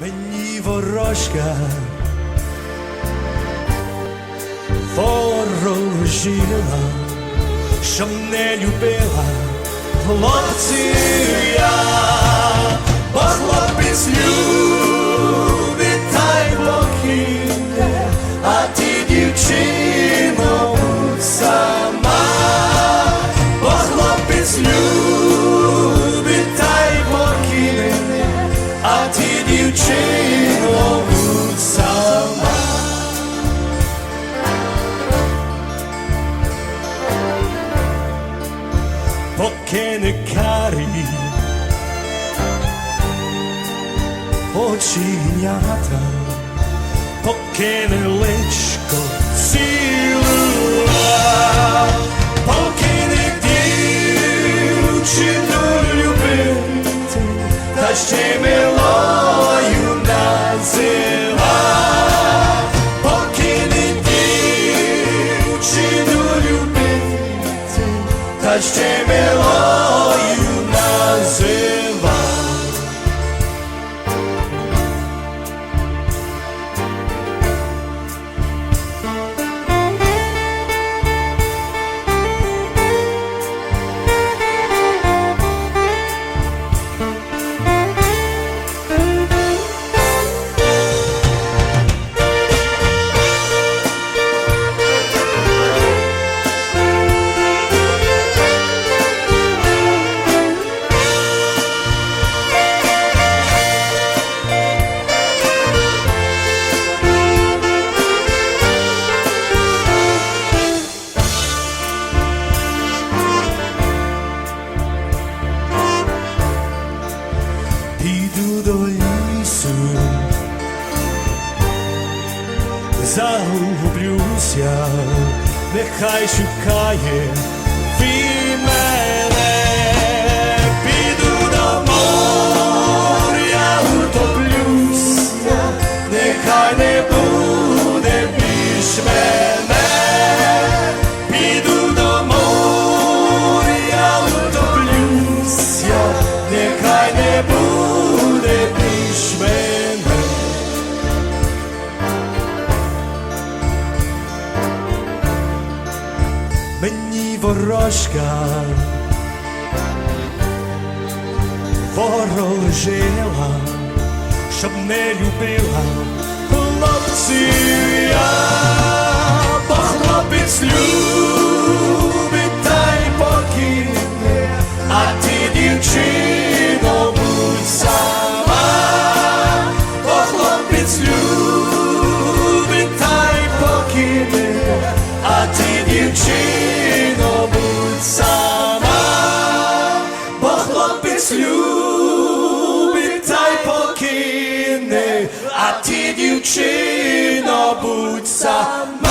мені ворожка. Ворожила, що не любила хлопців я, поки не карі оченята, поки не личко цілула, поки не дівчину любити, та ще милою ще милою назива. Загублюся, нехай шукає він мене, піду до моря, утоплюся, нехай не буде більш мене, піду до моря, утоплюся, нехай не буде більш мене. Ворожка. Ворожила, щоб не любила хлопців бо хлопець любить та й покине, а ти дівчино будь сама, бо хлопець любить та й покине, дівчино будь сама, бо хлопець любить та й покине, а ти дівчино будь сама,